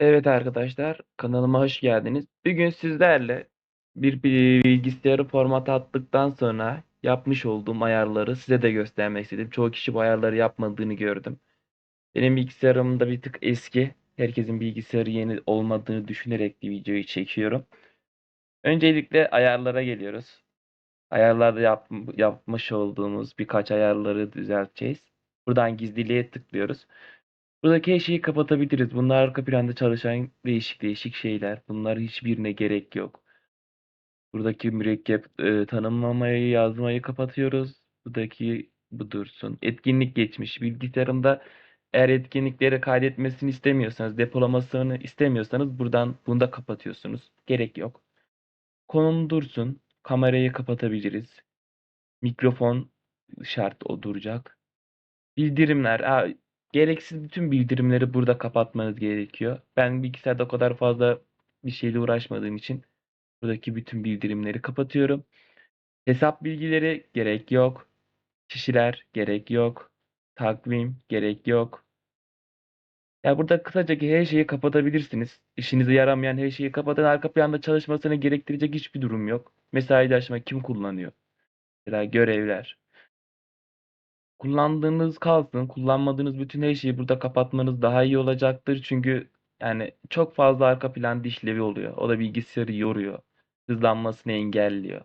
Evet arkadaşlar, kanalıma hoş geldiniz. Bugün sizlerle bir bilgisayarı format attıktan sonra yapmış olduğum ayarları size de göstermek istedim. Çoğu kişi bu ayarları yapmadığını gördüm. Benim bilgisayarım da bir tık eski. Herkesin bilgisayarı yeni olmadığını düşünerek bir videoyu çekiyorum. Öncelikle ayarlara geliyoruz. Ayarlarda yap, yapmış olduğumuz birkaç ayarları düzelteceğiz. Buradan gizliliğe tıklıyoruz. Buradaki her şeyi kapatabiliriz. Bunlar arka planda çalışan değişik değişik şeyler. Bunlar hiçbirine gerek yok. Buradaki mürekkep e, tanımlamayı yazmayı kapatıyoruz. Buradaki bu dursun. Etkinlik geçmiş. Bilgisayarımda eğer etkinlikleri kaydetmesini istemiyorsanız, depolamasını istemiyorsanız buradan bunu da kapatıyorsunuz. Gerek yok. Konum dursun. Kamerayı kapatabiliriz. Mikrofon şart o duracak. Bildirimler. Aa, gereksiz bütün bildirimleri burada kapatmanız gerekiyor. Ben bilgisayarda o kadar fazla bir şeyle uğraşmadığım için buradaki bütün bildirimleri kapatıyorum. Hesap bilgileri gerek yok. Kişiler gerek yok. Takvim gerek yok. Ya burada kısaca her şeyi kapatabilirsiniz. İşinize yaramayan her şeyi kapatın. Arka planda çalışmasını gerektirecek hiçbir durum yok. Mesaileşme kim kullanıyor? Mesela görevler. Kullandığınız kalsın. Kullanmadığınız bütün her şeyi burada kapatmanız daha iyi olacaktır. Çünkü yani çok fazla arka plan işlevi oluyor. O da bilgisayarı yoruyor. Hızlanmasını engelliyor.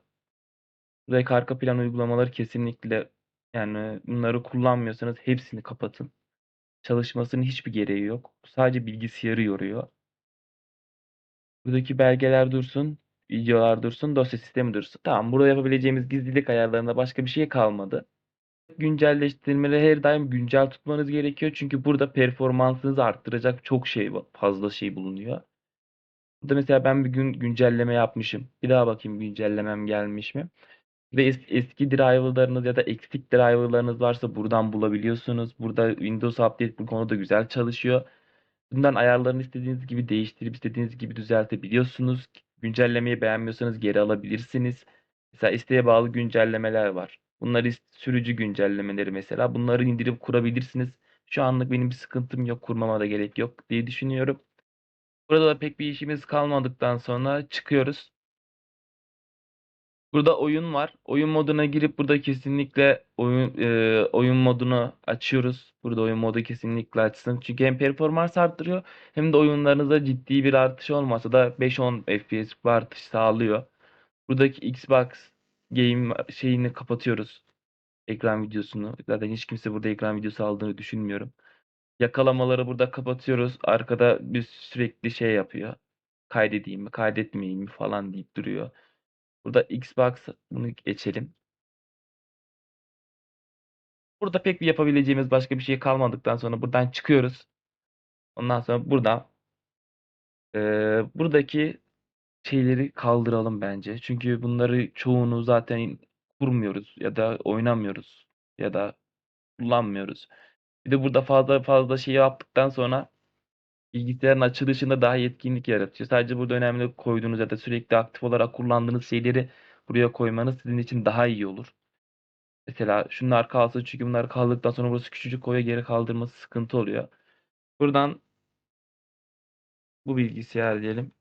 Buradaki arka plan uygulamaları kesinlikle yani bunları kullanmıyorsanız hepsini kapatın. Çalışmasının hiçbir gereği yok. Sadece bilgisayarı yoruyor. Buradaki belgeler dursun, videolar dursun, dosya sistemi dursun. Tamam, burada yapabileceğimiz gizlilik ayarlarında başka bir şey kalmadı. Güncelleştirmeleri her daim güncel tutmanız gerekiyor. Çünkü burada performansınızı arttıracak çok şey fazla şey bulunuyor. Burada mesela ben bir gün güncelleme yapmışım. Bir daha bakayım güncellemem gelmiş mi? Ve es- eski driverlarınız ya da eksik driverlarınız varsa buradan bulabiliyorsunuz. Burada Windows Update bu konuda güzel çalışıyor. Bundan ayarlarını istediğiniz gibi değiştirip istediğiniz gibi düzeltebiliyorsunuz. Güncellemeyi beğenmiyorsanız geri alabilirsiniz. Mesela isteğe bağlı güncellemeler var. Bunlar sürücü güncellemeleri mesela. Bunları indirip kurabilirsiniz. Şu anlık benim bir sıkıntım yok, kurmama da gerek yok diye düşünüyorum. Burada da pek bir işimiz kalmadıktan sonra çıkıyoruz. Burada oyun var. Oyun moduna girip burada kesinlikle oyun e, oyun modunu açıyoruz. Burada oyun modu kesinlikle açsın. Çünkü hem performans arttırıyor hem de oyunlarınıza ciddi bir artış olmasa da 5-10 FPS artış sağlıyor. Buradaki Xbox game şeyini kapatıyoruz. Ekran videosunu. Zaten hiç kimse burada ekran videosu aldığını düşünmüyorum. Yakalamaları burada kapatıyoruz. Arkada bir sürekli şey yapıyor. Kaydedeyim mi, kaydetmeyeyim mi falan deyip duruyor. Burada Xbox bunu geçelim. Burada pek bir yapabileceğimiz başka bir şey kalmadıktan sonra buradan çıkıyoruz. Ondan sonra burada eee, buradaki şeyleri kaldıralım bence. Çünkü bunları çoğunu zaten kurmuyoruz ya da oynamıyoruz ya da kullanmıyoruz. Bir de burada fazla fazla şey yaptıktan sonra bilgisayarın açılışında daha yetkinlik yaratıyor. Sadece burada önemli koyduğunuz ya da sürekli aktif olarak kullandığınız şeyleri buraya koymanız sizin için daha iyi olur. Mesela şunlar kalsın çünkü bunlar kaldıktan sonra burası küçücük koya geri kaldırması sıkıntı oluyor. Buradan bu bilgisayar diyelim.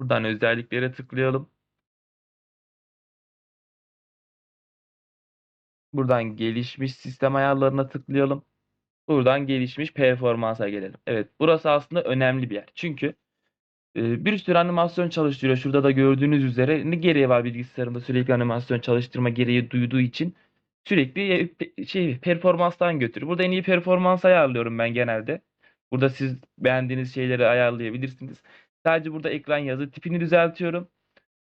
Buradan özelliklere tıklayalım. Buradan gelişmiş sistem ayarlarına tıklayalım. Buradan gelişmiş performansa gelelim. Evet, burası aslında önemli bir yer. Çünkü e, bir sürü animasyon çalıştırıyor. Şurada da gördüğünüz üzere ne gereği var bilgisayarında sürekli animasyon çalıştırma gereği duyduğu için sürekli e, şey performanstan götürüyor. Burada en iyi performans ayarlıyorum ben genelde. Burada siz beğendiğiniz şeyleri ayarlayabilirsiniz. Sadece burada ekran yazı tipini düzeltiyorum.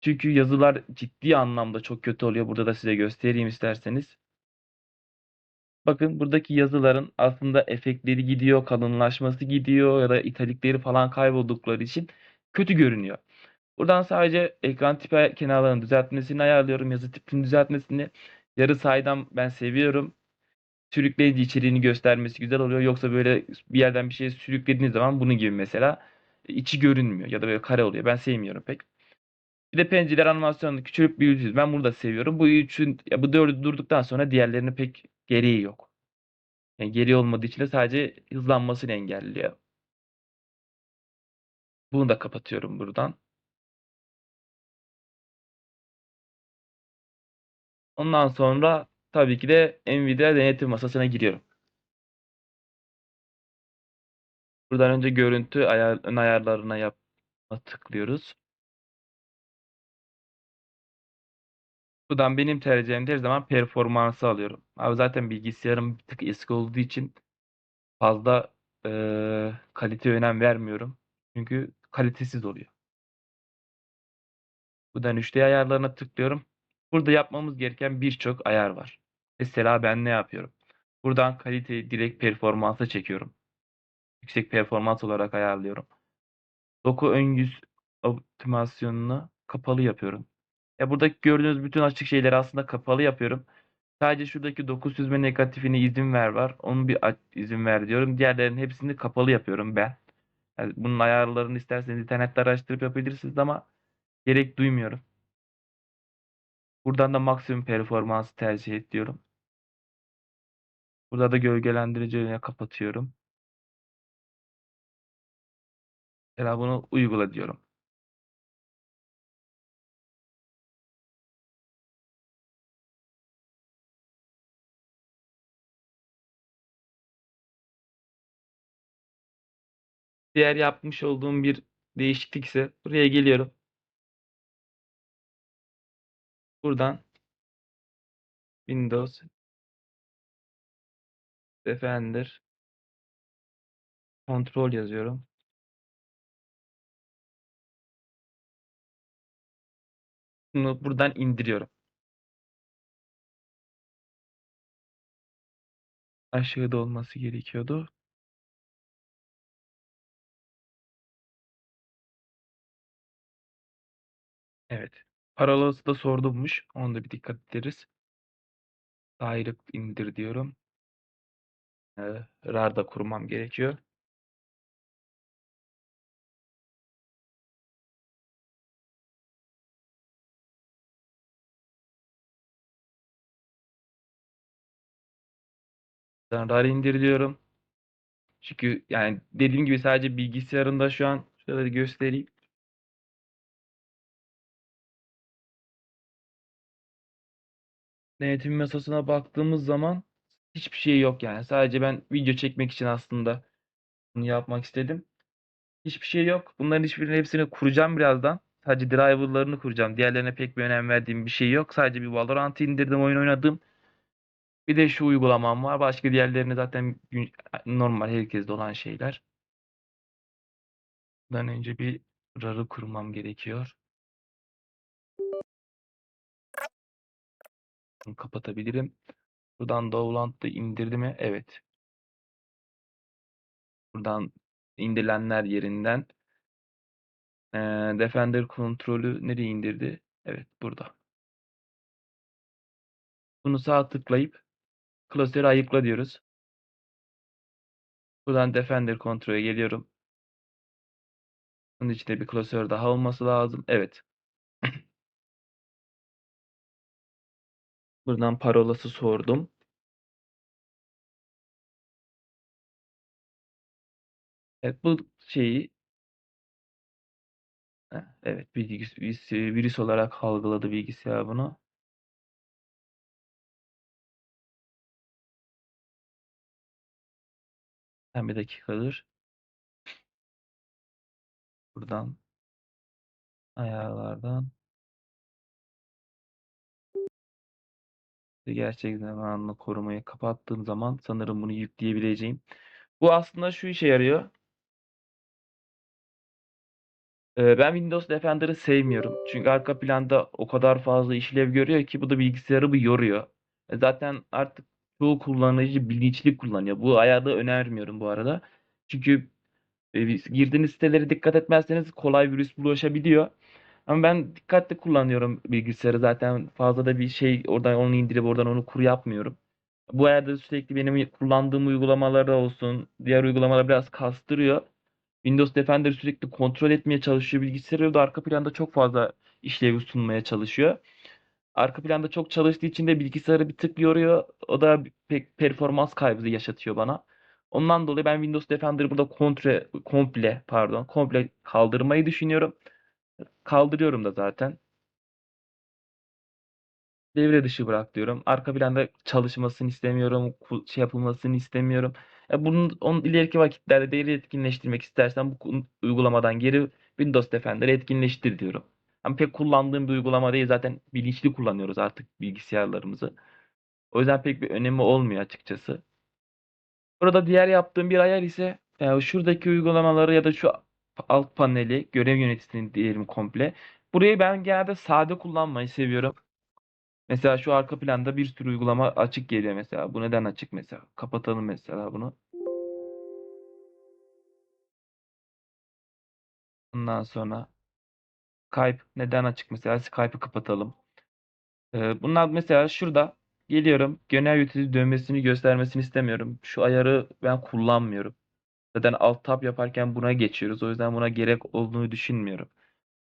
Çünkü yazılar ciddi anlamda çok kötü oluyor. Burada da size göstereyim isterseniz. Bakın buradaki yazıların aslında efektleri gidiyor, kalınlaşması gidiyor ya da italikleri falan kayboldukları için kötü görünüyor. Buradan sadece ekran tipi kenarlarını düzeltmesini ayarlıyorum. Yazı tipini düzeltmesini. Yarı saydam ben seviyorum. Sürükleyici içeriğini göstermesi güzel oluyor. Yoksa böyle bir yerden bir şey sürüklediğiniz zaman bunun gibi mesela içi görünmüyor ya da böyle kare oluyor. Ben sevmiyorum pek. Bir de pencereler animasyonunu küçülüp büyütüyoruz. Ben bunu da seviyorum. Bu üçün, ya bu dördü durduktan sonra diğerlerinin pek gereği yok. Yani geri olmadığı için de sadece hızlanmasını engelliyor. Bunu da kapatıyorum buradan. Ondan sonra tabii ki de Nvidia denetim masasına giriyorum. Buradan önce görüntü ayar, ön ayarlarına yapma tıklıyoruz. Buradan benim tercihim her zaman performansı alıyorum. Abi zaten bilgisayarım bir tık eski olduğu için fazla eee kalite önem vermiyorum. Çünkü kalitesiz oluyor. Buradan 3D ayarlarına tıklıyorum. Burada yapmamız gereken birçok ayar var. Mesela ben ne yapıyorum? Buradan kaliteyi direkt performansa çekiyorum. Yüksek performans olarak ayarlıyorum. Doku ön yüz optimasyonunu kapalı yapıyorum. Ya buradaki gördüğünüz bütün açık şeyleri aslında kapalı yapıyorum. Sadece şuradaki doku süzme negatifine izin ver var. Onu bir izin ver diyorum. Diğerlerinin hepsini kapalı yapıyorum ben. Yani bunun ayarlarını isterseniz internette araştırıp yapabilirsiniz ama gerek duymuyorum. Buradan da maksimum performansı tercih et diyorum. Burada da gölgelendirici kapatıyorum. Mesela bunu uygula diyorum. Diğer yapmış olduğum bir değişiklik ise buraya geliyorum. Buradan Windows Defender kontrol yazıyorum. Bunu buradan indiriyorum. Aşağıda olması gerekiyordu. Evet. Paralası da sordummuş. Onu da bir dikkat ederiz. Direct indir diyorum. Ee, RAR da kurmam gerekiyor. Ben RAR indir diyorum. Çünkü yani dediğim gibi sadece bilgisayarında şu an şöyle göstereyim. Denetim masasına baktığımız zaman hiçbir şey yok yani. Sadece ben video çekmek için aslında bunu yapmak istedim. Hiçbir şey yok. Bunların hiçbirinin hepsini kuracağım birazdan. Sadece driverlarını kuracağım. Diğerlerine pek bir önem verdiğim bir şey yok. Sadece bir Valorant'ı indirdim, oyun oynadım. Bir de şu uygulamam var. Başka diğerlerini zaten normal herkeste olan şeyler. Bundan önce bir RAR'ı kurmam gerekiyor. Kapatabilirim. Buradan Dovland'da indirdi mi? Evet. Buradan indirilenler yerinden eee, Defender kontrolü nereye indirdi? Evet burada. Bunu sağ tıklayıp klasörü ayıkla diyoruz. Buradan Defender kontrole geliyorum. Bunun içinde bir klasör daha olması lazım. Evet. Buradan parolası sordum. Evet bu şeyi evet bilgis virüs olarak algıladı bilgisayar bunu. Hem bir dakikadır. Buradan ayarlardan gerçek zamanlı korumayı kapattığım zaman sanırım bunu yükleyebileceğim. Bu aslında şu işe yarıyor. Ee, ben Windows Defender'ı sevmiyorum. Çünkü arka planda o kadar fazla işlev görüyor ki bu da bilgisayarı bir yoruyor. E, Zaten artık çoğu kullanıcı bilinçli kullanıyor. Bu ayarı önermiyorum bu arada. Çünkü e, girdiğiniz sitelere dikkat etmezseniz kolay virüs bulaşabiliyor. Ama ben dikkatli kullanıyorum bilgisayarı. Zaten fazla da bir şey oradan onu indirip oradan onu kur yapmıyorum. Bu ayarda sürekli benim kullandığım uygulamalarda olsun, diğer uygulamalar biraz kastırıyor. Windows Defender sürekli kontrol etmeye çalışıyor bilgisayarı de arka planda çok fazla işlevi sunmaya çalışıyor. Arka planda çok çalıştığı için de bilgisayarı bir tık yoruyor. O da pek performans kaybı yaşatıyor bana. Ondan dolayı ben Windows Defender'ı burada kontre, komple pardon komple kaldırmayı düşünüyorum. Kaldırıyorum da zaten. Devre dışı bırak diyorum. Arka planda çalışmasını istemiyorum. Şey yapılmasını istemiyorum. Ya bunun onun ileriki vakitlerde değeri etkinleştirmek istersen bu uygulamadan geri Windows Defender'ı etkinleştir diyorum. Ama pek kullandığım bir uygulama değil. Zaten bilinçli kullanıyoruz artık bilgisayarlarımızı. O yüzden pek bir önemi olmuyor açıkçası. Burada diğer yaptığım bir ayar ise e, şuradaki uygulamaları ya da şu alt paneli görev yöneticisini diyelim komple. Burayı ben genelde sade kullanmayı seviyorum. Mesela şu arka planda bir sürü uygulama açık geliyor mesela. Bu neden açık mesela? Kapatalım mesela bunu. Ondan sonra Skype neden açık mesela? Skype'ı kapatalım. Ee, bunlar mesela şurada geliyorum. Genel yönetici dönmesini göstermesini istemiyorum. Şu ayarı ben kullanmıyorum. Zaten alt tab yaparken buna geçiyoruz. O yüzden buna gerek olduğunu düşünmüyorum.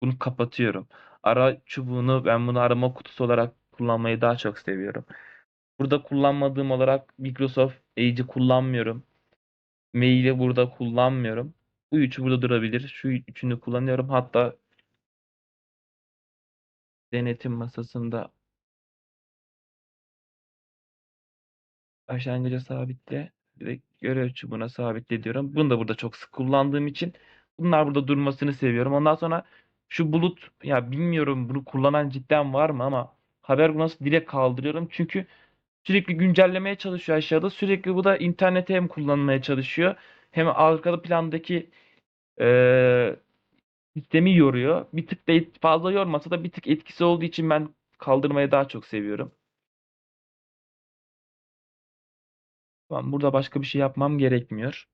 Bunu kapatıyorum. Ara çubuğunu ben bunu arama kutusu olarak kullanmayı daha çok seviyorum. Burada kullanmadığım olarak Microsoft Edge'i kullanmıyorum. Mail'i burada kullanmıyorum. Bu üçü burada durabilir. Şu üçünü kullanıyorum. Hatta denetim masasında başlangıca sabitle direkt görev çubuğuna sabitle diyorum. Bunu da burada çok sık kullandığım için bunlar burada durmasını seviyorum. Ondan sonra şu bulut ya bilmiyorum bunu kullanan cidden var mı ama haber nasıl direkt kaldırıyorum. Çünkü sürekli güncellemeye çalışıyor aşağıda. Sürekli bu da internete hem kullanmaya çalışıyor. Hem arkada plandaki eee, sistemi yoruyor. Bir tık da et- fazla yormasa da bir tık etkisi olduğu için ben kaldırmayı daha çok seviyorum. Tamam, burada başka bir şey yapmam gerekmiyor.